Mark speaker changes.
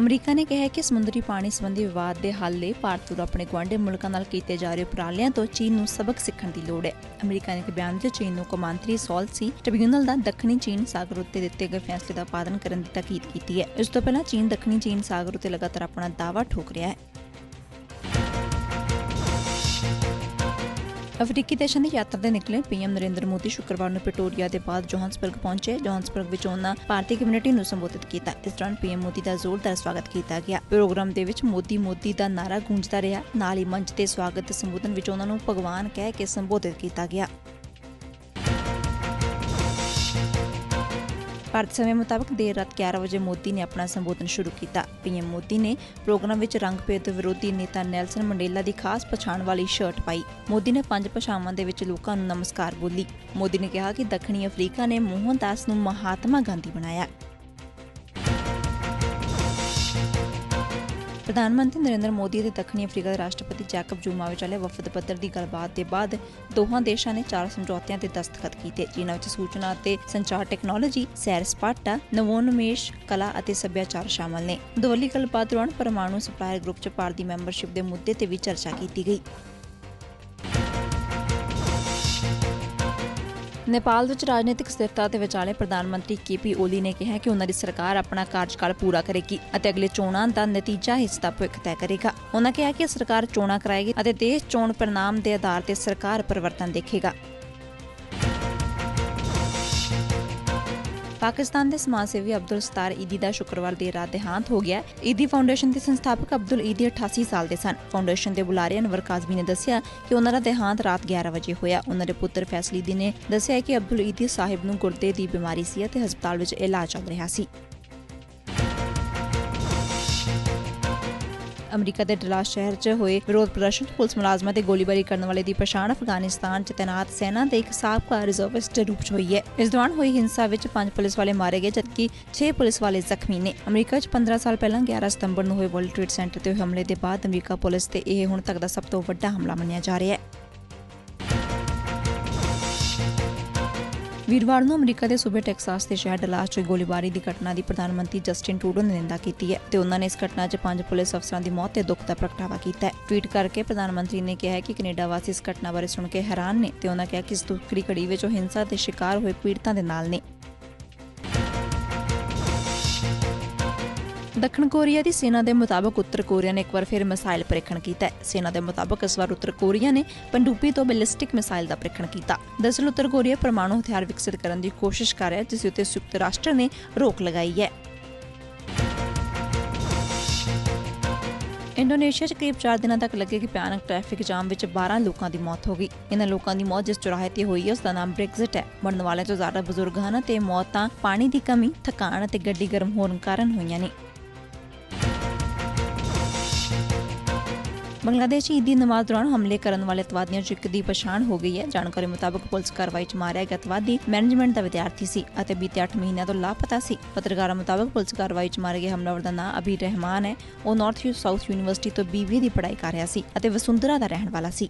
Speaker 1: America ਨੇ ਕਿਹਾ ਹੈ ਕਿ ਸਮੁੰਦਰੀ ਪਾਣੀ ਸੰਬੰਧੀ ਵਿਵਾਦ ਦੇ ਹੱਲ ਲਈ ਭਾਰਤ ਨੂੰ ਆਪਣੇ ਗੁਆਂਢੀ ਮੁਲਕਾਂ ਨਾਲ ਕੀਤੇ ਜਾ ਰਹੇ ਉਪਰਾਲਿਆਂ ਤੋਂ ਚੀਨ ਨੂੰ ਸਬਕ ਸਿੱਖਣ ਦੀ ਲੋੜ ਹੈ। ਅਮਰੀਕਾ ਨੇ ਇੱਕ ਬਿਆਨ ਵਿੱਚ ਚੀਨ ਨੂੰ ਕੌਮਾਂਤਰੀ ਸੌਲਸੀ ਟ੍ਰਿਬਿਊਨਲ ਦਾ ਦੱਖਣੀ ਚੀਨ ਸਾਗਰ ਉੱਤੇ ਦਿੱਤੇ ਗਏ ਫੈਸਲੇ ਦਾ ਪਾਲਣ ਕਰਨ ਦੀ ਤਾਕੀਦ ਕੀਤੀ ਹੈ। ਇਸ ਤੋਂ ਪਹਿਲਾਂ ਚੀਨ ਦੱਖਣੀ ਚੀਨ ਸਾਗਰ ਉੱਤੇ ਲਗਾਤਾਰ ਆਪਣਾ ਦਾਅਵਾ ਠੋਕ ਰਿਹਾ ਹੈ। ਅਫਰੀਕੀ ਦੇਸ਼ਾਂ ਦੀ ਯਾਤਰਾ ਤੇ ਨਿਕਲੇ ਪੀਐਮ ਨਰਿੰਦਰ ਮੋਦੀ ਸ਼ੁੱਕਰਵਾਰ ਨੂੰ ਪਿਟੋਰੀਆ ਦੇ ਬਾਅਦ ਜੋਹਾਨਸਬਰਗ ਪਹੁੰਚੇ। ਜੋਹਾਨਸਬਰਗ ਵਿੱਚ ਉਹਨਾਂ ਭਾਰਤੀ ਕਮਿਊਨਿਟੀ ਨੂੰ ਸੰਬੋਧਿਤ ਕੀਤਾ। ਇਸ ਦੌਰਾਨ ਪੀਐਮ ਮੋਦੀ ਦਾ ਜ਼ੋਰਦਾਰ ਸਵਾਗਤ ਕੀਤਾ ਗਿਆ। ਪ੍ਰੋਗਰਾਮ ਦੇ ਵਿੱਚ ਮੋਦੀ ਮੋਦੀ ਦਾ ਨਾਰਾ ਗੂੰਜਦਾ ਰਿਹਾ। ਨਾਲ ਹੀ ਮੰਚ ਤੇ ਸਵਾਗਤ ਸੰਬੋਧਨ ਵਿੱਚ ਉਹਨਾਂ ਨੂੰ ਭਗਵਾਨ ਕਹਿ ਕੇ ਸੰਬੋਧਿਤ ਕੀਤਾ ਗਿਆ। ਭਾਰਤ ਸਮੇਂ ਮੁਤਾਬਕ ਦੇਰ ਰਾਤ 11 ਵਜੇ ਮੋਦੀ ਨੇ ਆਪਣਾ ਸੰਬੋਧਨ ਸ਼ੁਰੂ ਕੀਤਾ। ਪੀਐਮ ਮੋਦੀ ਨੇ ਪ੍ਰੋਗਰਾਮ ਵਿੱਚ ਰੰਗ-ਭੇਦ ਵਿਰੋਧੀ ਨੇਤਾ ਨੈਲਸਨ ਮੰਡੇਲਾ ਦੀ ਖਾਸ ਪਛਾਣ ਵਾਲੀ ਸ਼ਰਟ ਪਾਈ। ਮੋਦੀ ਨੇ ਪੰਜ ਭਾਸ਼ਾਵਾਂ ਦੇ ਵਿੱਚ ਲੋਕਾਂ ਨੂੰ ਨਮਸਕਾਰ ਬੋਲੀ। ਮੋਦੀ ਨੇ ਕਿਹਾ ਕਿ ਦੱਖਣੀ ਅਫਰੀਕਾ ਨੇ ਮੋਹਨਦਾਸ ਨੂੰ ਮਹਾਤਮਾ ਗਾਂਧੀ ਬਣਾਇਆ। ਪ੍ਰਧਾਨ ਮੰਤਰੀ ਨਰਿੰਦਰ ਮੋਦੀ ਅਤੇ ਦੱਖਣੀ ਅਫਰੀਕਾ ਦੇ ਰਾਸ਼ਟਰਪਤੀ ਜੈਕਬ ਜੂਮਾ ਵਿਚਾਲੇ ਵਫਦ ਪੱਧਰ ਦੀ ਗੱਲਬਾਤ ਦੇ ਬਾਅਦ ਦੋਹਾਂ ਦੇਸ਼ਾਂ ਨੇ ਚਾਰ ਸਮਝੌਤਿਆਂ ਤੇ ਦਸਤਖਤ ਕੀਤੇ ਜਿਨ੍ਹਾਂ ਵਿੱਚ ਸੂਚਨਾ ਅਤੇ ਸੰਚਾਰ ਟੈਕਨੋਲੋਜੀ, ਸੈਰ ਸਪਾਟਾ, ਨਵੋਨਮੇਸ਼, ਕਲਾ ਅਤੇ ਸੱਭਿਆਚਾਰ ਸ਼ਾਮਲ ਨੇ। ਦੋਵੱਲੀ ਗੱਲਬਾਤ ਦੌਰਾਨ ਪਰਮਾਣੂ ਸਪਲਾਇਰ ਗਰੁੱਪ 'ਚ ਭਾਰਤ ਦੀ ਮੈਂਬਰਸ਼ਿਪ ਦੇ ਮੁੱਦੇ ਤੇ ਵੀ ਚਰਚਾ ਕੀਤੀ ਗਈ। ਨੇਪਾਲ ਵਿੱਚ ਰਾਜਨੀਤਿਕ ਸਥਿਰਤਾ ਦੇ ਵਿਚਾਲੇ ਪ੍ਰਧਾਨ ਮੰਤਰੀ ਕੇਪੀ ਓਲੀ ਨੇ ਕਿਹਾ ਕਿ ਉਹਨਾਂ ਦੀ ਸਰਕਾਰ ਆਪਣਾ ਕਾਰਜਕਾਲ ਪੂਰਾ ਕਰੇਗੀ ਅਤੇ ਅਗਲੇ ਚੋਣਾਂ ਦਾ ਨਤੀਜਾ ਹਿੱਸਾ ਭਵਿੱਖ ਤੈਅ ਕਰੇਗਾ। ਉਹਨਾਂ ਕਿਹਾ ਕਿ ਸਰਕਾਰ ਚੋਣਾਂ ਕਰਾਏਗੀ ਅਤੇ ਦੇਸ਼ ਚੋਣ ਪਰਿਣਾਮ ਦੇ ਆਧਾਰ ਤੇ ਸਰਕਾਰ ਪਰਿਵਰਤਨ ਦੇਖੇਗਾ। ਪਾਕਿਸਤਾਨ ਦੇ ਸਮਾਜ ਸੇਵੀ ਅਬਦੁਲ ਸਤਾਰ ਈਦੀ ਦਾ ਸ਼ੁੱਕਰਵਾਰ ਦੇਰ ਰਾਤ ਦੇਹਾਂਤ ਹੋ ਗਿਆ। ਈਦੀ ਫਾਊਂਡੇਸ਼ਨ ਦੇ ਸੰਸਥਾਪਕ ਅਬਦੁਲ ਈਦੀ 88 ਸਾਲ ਦੇ ਸਨ। ਫਾਊਂਡੇਸ਼ਨ ਦੇ ਬੁਲਾਰੇ ਅਨਵਰ ਕਾਜ਼ਮੀ ਨੇ ਦੱਸਿਆ ਕਿ ਉਹਨਾਂ ਦਾ ਦੇਹਾਂਤ ਰਾਤ 11 ਵਜੇ ਹੋਇਆ। ਉਹਨਾਂ ਦੇ ਪੁੱਤਰ ਫੈਸਲ ਦੀ ਨੇ ਦੱਸਿਆ ਕਿ ਅਬਦੁਲ ਈਦੀ ਸਾਹਿਬ ਨੂੰ ਗੁਰਦੇ ਦੀ ਬਿਮਾਰੀ ਸੀ ਅਤੇ ਹਸਪਤਾਲ ਵਿੱਚ ਇਲਾਜ ਚੱਲ ਰਿਹਾ ਸੀ। ਅਮਰੀਕਾ ਦੇ ਡਲਾਸ ਸ਼ਹਿਰ 'ਚ ਹੋਏ ਵਿਰੋਧ ਪ੍ਰਦਰਸ਼ਨ 'ਚ ਪੁਲਿਸ ਮੁਲਾਜ਼ਮਾਂ ਤੇ ਗੋਲੀਬਾਰੀ ਕਰਨ ਵਾਲੇ ਦੀ ਪਛਾਣ ਅਫਗਾਨਿਸਤਾਨ 'ਚ ਤੈਨਾਤ ਸੈਨਾ ਦੇ ਇੱਕ ਸਾਬਕਾ ਰਿਜ਼ਰਵਿਸਟ ਦੇ ਰੂਪ 'ਚ ਹੋਈ ਹੈ। ਇਸ ਦੌਰਾਨ ਹੋਈ ਹਿੰਸਾ ਵਿੱਚ ਪੰਜ ਪੁਲਿਸ ਵਾਲੇ ਮਾਰੇ ਗਏ, ਜਦਕਿ 6 ਪੁਲਿਸ ਵਾਲੇ ਜ਼ਖਮੀ ਨੇ। ਅਮਰੀਕਾ 'ਚ 15 ਸਾਲ ਪਹਿਲਾਂ 11 ਸਤੰਬਰ ਨੂੰ ਹੋਏ ਵਰਲਡ ਟ੍ਰੇਡ ਸੈਂਟਰ ਤੇ ਹੋਏ ਹਮਲੇ ਦੇ ਬਾਅਦ ਅਮਰੀਕਾ ਪੁਲਿਸ ਤੇ ਇਹ ਹੁਣ ਤੱਕ ਦਾ ਸਭ ਤੋਂ ਵੱਡਾ ਹਮਲਾ ਮੰਨਿਆ ਜਾ ਰਿਹਾ ਹੈ। ਵੀਰਵਾਰ ਨੂੰ ਅਮਰੀਕਾ ਦੇ ਸੂਬੇ ਟੈਕਸਾਸ ਦੇ ਸ਼ਹਿਰ ਡਲਾਸ 'ਚ ਗੋਲੀਬਾਰੀ ਦੀ ਘਟਨਾ ਦੀ ਪ੍ਰਧਾਨ ਮੰਤਰੀ ਜਸਟਿਨ ਟਰੂਡੋ ਨੇ ਨਿੰਦਾ ਕੀਤੀ ਹੈ ਤੇ ਉਹਨਾਂ ਨੇ ਇਸ ਘਟਨਾ 'ਚ ਪੰਜ ਪੁਲਿਸ ਅਫਸਰਾਂ ਦੀ ਮੌਤ ਤੇ ਦੁੱਖ ਦਾ ਪ੍ਰਗਟਾਵਾ ਕੀਤਾ ਹੈ। ਟਵੀਟ ਕਰਕੇ ਪ੍ਰਧਾਨ ਮੰਤਰੀ ਨੇ ਕਿਹਾ ਕਿ ਕੈਨੇਡਾ ਵਾਸੀ ਇਸ ਘਟਨਾ ਬਾਰੇ ਸੁਣ ਕੇ ਹੈਰਾਨ ਨੇ ਤੇ ਉਹਨਾਂ ਕਿਹਾ ਕਿ ਇਸ ਦੁੱਖੜੀ ਘੜੀ ਵਿੱਚ ਉਹ ਹਿੰਸਾ ਦੇ ਸ਼ਿਕਾਰ ਹੋਏ ਪੀੜਤਾਂ ਦੇ ਨਾਲ ਨੇ। ਦੱਖਣ ਕੋਰੀਆ ਦੀ ਸੈਨਾ ਦੇ ਮੁਤਾਬਕ ਉੱਤਰ ਕੋਰੀਆ ਨੇ ਇੱਕ ਵਾਰ ਫਿਰ ਮਿਸਾਈਲ ਪ੍ਰੀਖਣ ਕੀਤਾ ਹੈ ਸੈਨਾ ਦੇ ਮੁਤਾਬਕ ਇਸ ਵਾਰ ਉੱਤਰ ਕੋਰੀਆ ਨੇ ਪੰਡੂਪੀ ਤੋਂ ਬੈਲਿਸਟਿਕ ਮਿਸਾਈਲ ਦਾ ਪ੍ਰੀਖਣ ਕੀਤਾ ਦਰਅਸਲ ਉੱਤਰ ਕੋਰੀਆ ਪਰਮਾਣੂ ਹਥਿਆਰ ਵਿਕਸਿਤ ਕਰਨ ਦੀ ਕੋਸ਼ਿਸ਼ ਕਰ ਰਿਹਾ ਜਿਸ ਉੱਤੇ ਸੰਯੁਕਤ ਰਾਸ਼ਟਰ ਨੇ ਰੋਕ ਲਗਾਈ ਹੈ ਇੰਡੋਨੇਸ਼ੀਆ 'ਚ ਕਰੀਬ 4 ਦਿਨਾਂ ਤੱਕ ਲੱਗੇ ਕਿ ਭਿਆਨਕ ਟ੍ਰੈਫਿਕ ਜਾਮ ਵਿੱਚ 12 ਲੋਕਾਂ ਦੀ ਮੌਤ ਹੋ ਗਈ। ਇਹਨਾਂ ਲੋਕਾਂ ਦੀ ਮੌਤ ਜਿਸ ਚੁਰਾਹੇ ਤੇ ਹੋਈ ਹੈ ਉਸ ਦਾ ਨਾਮ ਬ੍ਰੈਗਜ਼ਿਟ ਹੈ। ਮਰਨ ਵਾਲਿਆਂ 'ਚੋਂ ਜ਼ਿਆਦਾ ਬਜ਼ੁਰਗ ਹਨ ਤੇ ਮੌਤਾਂ ਪਾਣੀ ਦੀ ਕਮੀ, ਥਕਾਨ ਅਤੇ ਗੱਡੀ ਗਰਮ ਹੋਣ ਕਾਰਨ ਹੋਈਆਂ ਨੇ। ਬੰਗਲਾਦੇਸ਼ 'ਚ ਈਦ ਦੀ ਨਮਾਜ਼ ਦੌਰਾਨ ਹਮਲੇ ਕਰਨ ਵਾਲੇ ਅਤਵਾਦੀਆਂ 'ਚ ਇੱਕ ਦੀ ਪਛਾਣ ਹੋ ਗਈ ਹੈ। ਜਾਣਕਾਰੀ ਮੁਤਾਬਕ ਪੁਲਿਸ ਕਾਰਵਾਈ 'ਚ ਮਾਰਿਆ ਗਿਆ ਅਤਵਾਦੀ ਮੈਨੇਜਮੈਂਟ ਦਾ ਵਿਦਿਆਰਥੀ ਸੀ ਅਤੇ ਬੀਤੇ 8 ਮਹੀਨਿਆਂ ਤੋਂ ਲਾਪਤਾ ਸੀ। ਪੱਤਰਕਾਰਾਂ ਮੁਤਾਬਕ ਪੁਲਿਸ ਕਾਰਵਾਈ 'ਚ ਮਾਰੇ ਗਏ ਹਮਲਾਵਰ ਦਾ ਨਾਂ ਅਬੀ ਰਹਿਮਾਨ ਹੈ। ਉਹ ਨਾਰਥ ਸਾਊਥ ਯੂਨੀਵਰਸਿਟੀ ਤੋਂ ਬੀਬੀ ਦੀ ਪੜ੍ਹਾਈ ਕਰ ਰਿਹਾ ਸੀ ਅਤੇ ਵਸੁੰਧਰਾ ਦਾ ਰਹਿਣ ਵਾਲਾ ਸੀ।